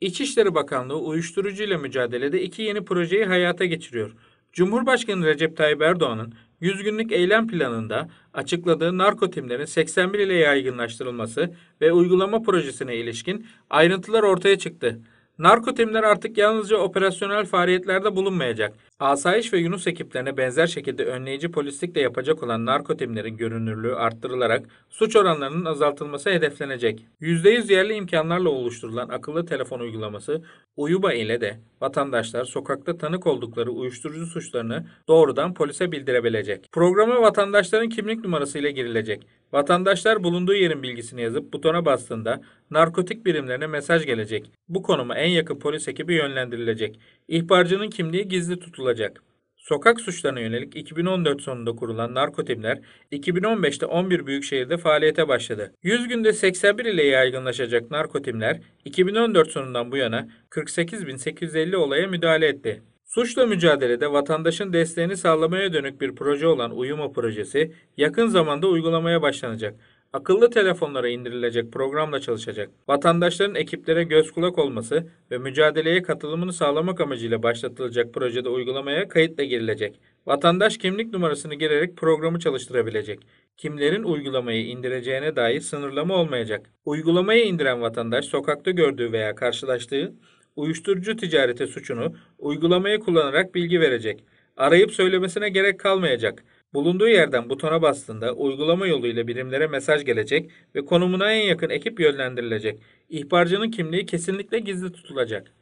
İçişleri Bakanlığı uyuşturucuyla mücadelede iki yeni projeyi hayata geçiriyor. Cumhurbaşkanı Recep Tayyip Erdoğan'ın 100 günlük eylem planında açıkladığı narko timlerin 81 ile yaygınlaştırılması ve uygulama projesine ilişkin ayrıntılar ortaya çıktı. Narko timler artık yalnızca operasyonel faaliyetlerde bulunmayacak. Asayiş ve Yunus ekiplerine benzer şekilde önleyici polislik de yapacak olan narko timlerin görünürlüğü arttırılarak suç oranlarının azaltılması hedeflenecek. %100 yerli imkanlarla oluşturulan akıllı telefon uygulaması Uyuba ile de vatandaşlar sokakta tanık oldukları uyuşturucu suçlarını doğrudan polise bildirebilecek. Programa vatandaşların kimlik numarası ile girilecek. Vatandaşlar bulunduğu yerin bilgisini yazıp butona bastığında narkotik birimlerine mesaj gelecek. Bu konuma en yakın polis ekibi yönlendirilecek. İhbarcının kimliği gizli tutulacak. Sokak suçlarına yönelik 2014 sonunda kurulan narkotimler 2015'te 11 büyük şehirde faaliyete başladı. 100 günde 81 ile yaygınlaşacak narkotimler 2014 sonundan bu yana 48.850 olaya müdahale etti. Suçla mücadelede vatandaşın desteğini sağlamaya dönük bir proje olan Uyuma projesi yakın zamanda uygulamaya başlanacak. Akıllı telefonlara indirilecek programla çalışacak. Vatandaşların ekiplere göz kulak olması ve mücadeleye katılımını sağlamak amacıyla başlatılacak projede uygulamaya kayıtla girilecek. Vatandaş kimlik numarasını girerek programı çalıştırabilecek. Kimlerin uygulamayı indireceğine dair sınırlama olmayacak. Uygulamayı indiren vatandaş sokakta gördüğü veya karşılaştığı uyuşturucu ticareti suçunu uygulamayı kullanarak bilgi verecek. Arayıp söylemesine gerek kalmayacak. Bulunduğu yerden butona bastığında uygulama yoluyla birimlere mesaj gelecek ve konumuna en yakın ekip yönlendirilecek. İhbarcının kimliği kesinlikle gizli tutulacak.